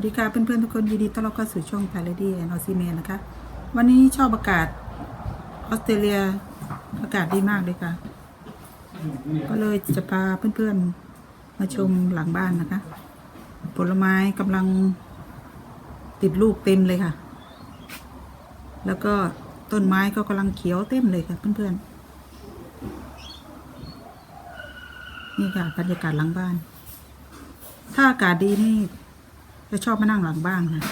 วัสดีค่ะเพื่อนๆทุกคนยินดีต้อนรับเข้าสู่ช่องพาเลดี้แอนออซีเมนนะคะ วันนี้ชอบอากาศออสเตรเลียอากาศดีมากเลยค่ะ ก็เลยจะพาเพื่อนๆมาชมหลังบ้านนะคะ ผลไม้กำลังติดลูกเต็มเลยค่ะ แล้วก็ต้นไม้ก็กำลังเขียวเต็มเลยค่ะ เพื่อนๆนี่ค่ะบรรยากาศหลังบ้าน ถ้าอากาศดีนี่ จะชอบมานั่งหลังบ้านค่ะ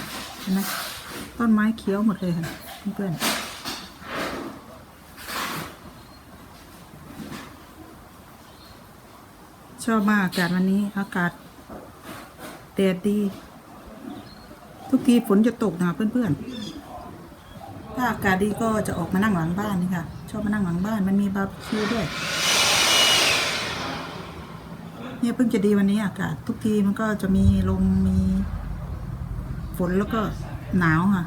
เห็นไหมต้นไม้เขียวหมดเลยค่ะเพื่อนชอบมากอากาศวันนี้อากาศแดดดี ทุกทีฝนจะตกนะเพื่อนๆ ถ้าอากาศดีก็จะออกมานั่งหลังบ้านนี่ค่ะ ชอบมานั่งหลังบ้านมันมีบาร์บีคิวด้วย เนี่ยเพิ่งจะดีวันนี้อากาศ ทุกทีมันก็จะมีลมมี ฝนแล้วก็หนาวค่ะ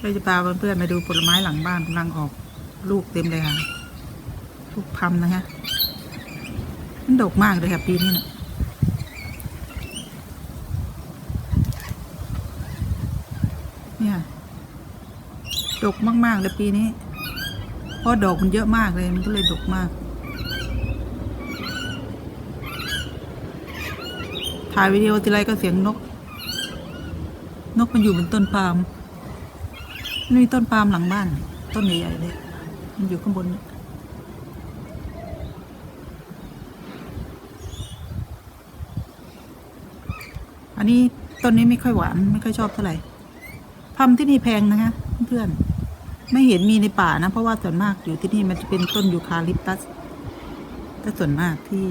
เราจะพาเพื่อนๆมาดูผลไม้หลังบ้านกำลังออกลูกเต็มเลยค่ะลูกพัมนะคะมันดกมากเลยค่ะปีนี้เนี่ยเนี่ยดกมาก ๆ เลยปีนี้ เพราะดอกมันเยอะมากเลยมันก็เลยดกมาก ถ่ายวิดีโอทีไรก็เสียงนก นกมันอยู่บนต้นปาล์มมันมีต้นปาล์มหลังบ้าน ต้นใหญ่ๆเลย มันอยู่ข้างบนอันนี้ต้นนี้ไม่ค่อยหวาน ไม่ค่อยชอบเท่าไหร่พัมที่นี่แพงนะคะเพื่อน ไม่เห็นมีในป่านะ เพราะว่าส่วนมากอยู่ที่นี่มันจะเป็นต้นยูคาลิปตัสแต่ส่วนมากที่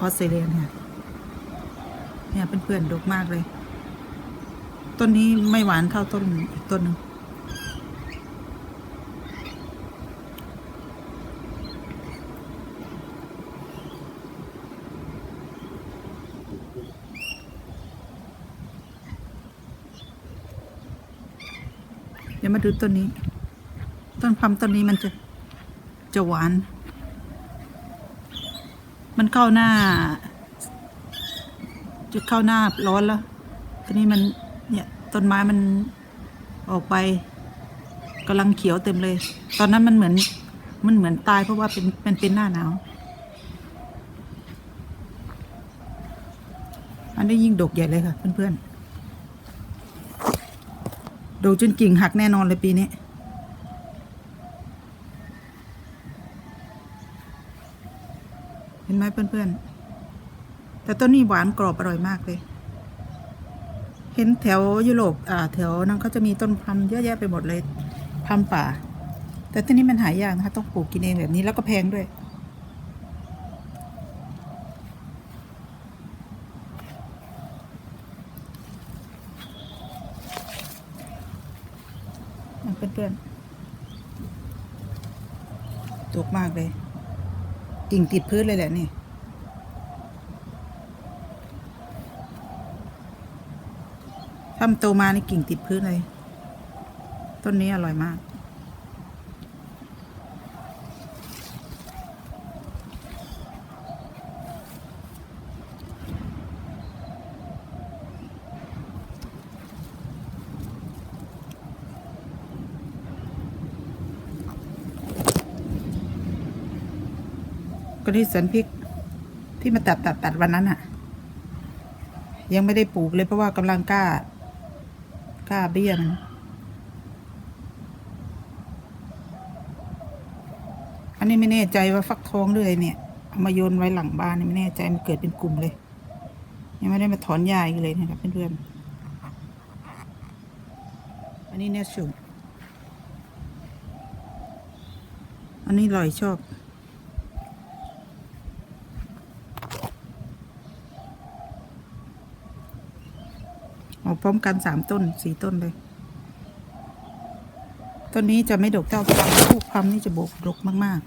ออสเตรเลียเนี่ยเนี่ยเเพื่อนๆดกมากเลย ต้นนี้ไม่หวานเท่าต้นอีกต้นหนึ่งเดี๋ยวมาดูต้นนี้ ต้นพัมต้นนี้มันจะจะหวาน มันเข้าหน้า จะเข้าหน้าร้อนแล้วตอนนี้มันเนี่ยต้นไม้มันออกไปกำลังเขียวเต็มเลย ตอนนั้นมันเหมือนมันเหมือนตายเพราะว่าเป็นมันเป็นหน้าหนาว อันนี้ยิ่งดกใหญ่เลยค่ะเพื่อนๆ ดกจนกิ่งหักแน่นอนเลยปีนี้ เห็นไหมเพื่อนๆ แต่ต้นนี้หวานกรอบอร่อยมากเลย เห็นแถวยุโรปอ่าแถวนั้นเขาจะมีต้นพัมเยอะแยะไปหมดเลยพัมป่า แต่ที่นี่มันหายากนะคะ ต้องปลูกกินเองแบบนี้แล้วก็แพงด้วย เพื่อนๆตกมากเลย กิ่งติดพื้นเลยแหละนี่ถ้ามันโตมานี่กิ่งติดพื้นเลย ต้นนี้อร่อยมาก ก็ที่สวนพริกที่มาตัดตัดตัดวันนั้นอะยังไม่ได้ปลูกเลยเพราะว่ากำลังกล้ากล้าเบี้ยมันอันนี้ไม่แน่ใจว่าฟักทองด้วยเนี่ยเอามาโยนไว้หลังบ้านนี่ไม่แน่ใจมันเกิดเป็นกลุ่มเลย ยังไม่ได้มาถอนหญ้าอีกเลยนะครับเพื่อนๆอันนี้เนี่ยชุมอันนี้ลอยชอบ ออกพร้อมกันสามต้นสี่ต้นเลย ต้นนี้จะไม่ดกเท่าพามลูกพามนี่จะบกดกมาก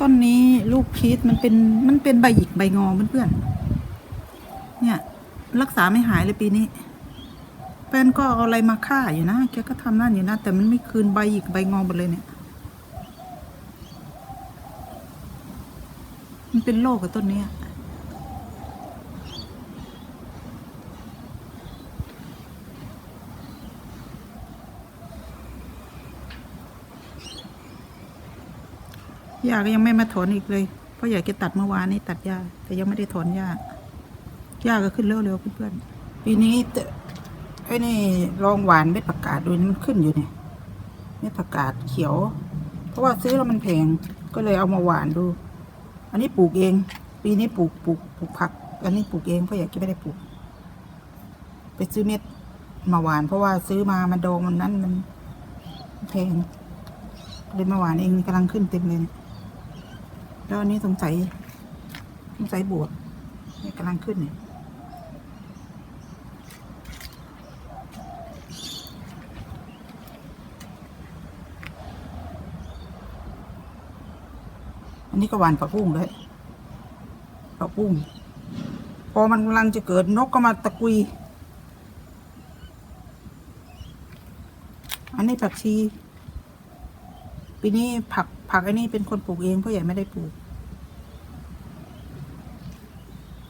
ต้นนี้ลูกพีชมันเป็นมันเป็นใบหยิกใบงอเพื่อนๆเนี่ย รักษาไม่หายเลยปีนี้แฟนก็เอาอะไรมาฆ่าอยู่นะแกก็ทำนั่นอยู่นะแต่มันไม่คืนใบหยิกใบงอหมดเลยเนี่ย มันเป็นโรคกับต้นเนี้ ยยาก็ยังไม่มาถอนอีกเลย เพราะอยากจะตัดเมื่อวานนี้ตัดยาแต่ยังไม่ได้ถอนยายาก็ขึ้นเร็วๆเพื่อนๆปีนี้ไอ้นี่ลองหวานเม็ดผักกาดดูนี่มันขึ้นอยู่เนี่ยเม็ดผักกาดเขียว เพราะว่าซื้อแล้วมันแพงก็เลยเอามาหวานดู อันนี้ปลูกเอง ปีนี้ปลูกปลูกปลูกผัก อันนี้ปลูกเองเพราะอยากกินไม่ได้ปลูก ไปซื้อเม็ดมาหวาน เพราะว่าซื้อมามันโดงมันนั้นมันแพงเลยมาหวานเองกำลังขึ้นเต็มเลยเนี่ย แล้วอันนี้สงสัยสงสัยบวกนี่กำลังขึ้นเนี่ยอันนี้ก็หวานผักบุ้งเลยผักบุ้งพอมันกำลังจะเกิดนกก็มาตะกุย อันนี้ผักชี ปีนี้ผัก ผักอันนี้เป็นคนปลูกเองเพราะใหญ่ไม่ได้ปลูก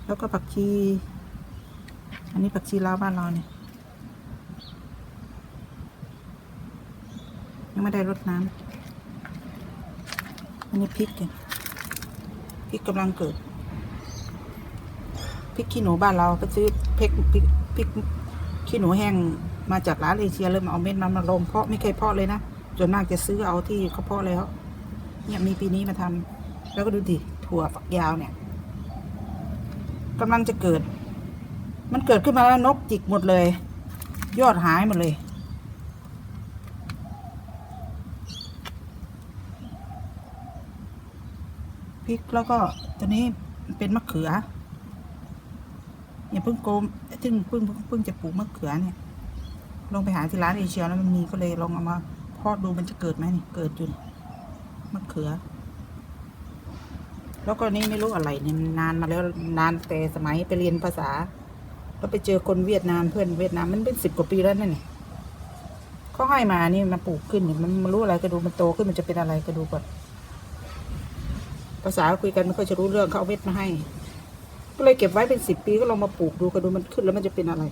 แล้วก็ผักชี อันนี้ผักชีลาวบ้านเราเนี่ยยังไม่ได้รดน้ำอันนี้พริกเนี่ยพริกกำลังเกิดพริกขี้หนูบ้านเราก็ซื้อพริกพริกพริกขี้หนูแห้งมาจากร้านเอเชียเลยมาเอาเม็ดมันมาลงเพาะไม่เคยเพาะเลยนะส่วนมากจะซื้อเอาที่เขาเพาะแล้ว เนี่ยมีปีนี้มาทำแล้วก็ดูดิถั่วฝักยาวเนี่ยกำลังจะเกิด มันเกิดขึ้นมาแล้วนกจิกหมดเลย ยอดหายหมดเลย พริกแล้วก็ตัวนี้เป็นมะเขืออย่าเพิ่งโกมซึ่งเพิ่งเพิ่งจะปลูกมะเขือเนี่ยลงไปหาที่ร้านเอเชียแล้วมันมีก็เลยลองเอามาพาะดูมันจะเกิดไหมนี่เกิดอยู่ มะเขือ แล้วก็นี่ไม่รู้อะไรเนี่ยนานมาแล้วนานแต่สมัยไปเรียนภาษา แล้วไปเจอคนเวียดนามเพื่อนเวียดนามมันเป็นสิบกว่าปีแล้วนั่นนี่เขาให้มานี่มาปลูกขึ้นเนี่ยมันมันรู้อะไรก็ดูมันโตขึ้นมันจะเป็นอะไรก็ดูก่อนภาษาคุยกันไม่ค่อยจะรู้เรื่องเขาเอาเม็ดมาให้ ก็เลยเก็บไว้เป็นสิบปีก็ลองมาปลูกดูก็ดูมันขึ้นแล้วมันจะเป็นอะไร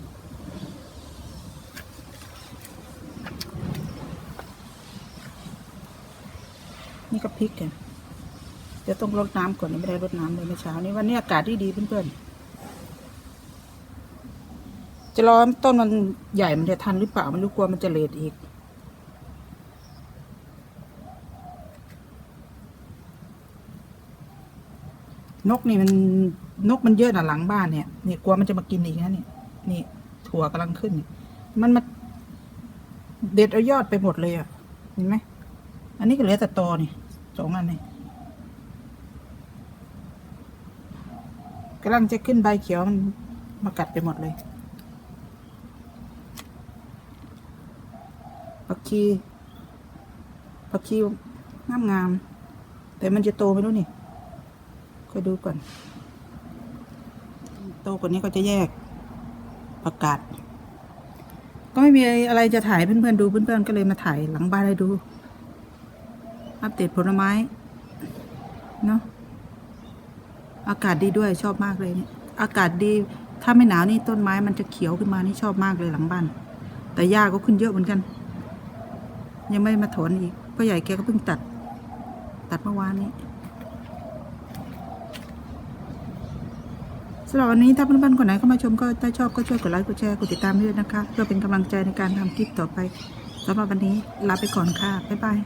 นี่ก็พริกกันเดี๋ยวต้องรดน้ำก่อนนี่ไม่ได้รดน้ำเลยเมื่อเช้านี้วันนี้อากาศที่ดีเพื่อนๆ จะรอต้นมันใหญ่มันจะทันหรือเปล่าไม่รู้กลัวมันจะเลทอีก นกนี่มันนกมันเยอะนะหลังบ้านเนี่ยนี่กลัวมันจะมากินอีกนะเนี่ยนี่ถั่วกำลังขึ้น มันมาเด็ดเอายอดไปหมดเลยอะ เห็นไหม อันนี้ก็เหลือแต่ตอนี่ สองอันนี่กำลังจะขึ้นใบเขียวมันมากัดไปหมดเลยผักชีผักชีงามงามแต่มันจะโตไหมรู้นี่ก็ดูก่อน โตกว่านี้ก็จะแยกประกาศ ก็ไม่มีอะไรจะถ่ายเพื่อนๆดูเพื่อนๆก็เลยมาถ่ายหลังบ้านให้ดู อัปเดตผลไม้ เนาะอากาศดีด้วยชอบมากเลยเนี่ยอากาศดีถ้าไม่หนาวนี่ต้นไม้มันจะเขียวขึ้นมานี่ชอบมากเลยหลังบ้าน แต่หญ้าก็ขึ้นเยอะเหมือนกัน ยังไม่มาถอนอีกพ่อใหญ่แกก็เพิ่งตัด ตัดเมื่อวานนี้สำหรับวันนี้ถ้าเพื่อนๆคนไหนเข้ามาชมก็ถ้าชอบก็ช่วยกดไลค์กดแชร์กดติดตามด้วยนะคะ เพื่อเป็นกำลังใจในการทำคลิปต่อไปสำหรับวันนี้ลาไปก่อนค่ะบ๊ายบาย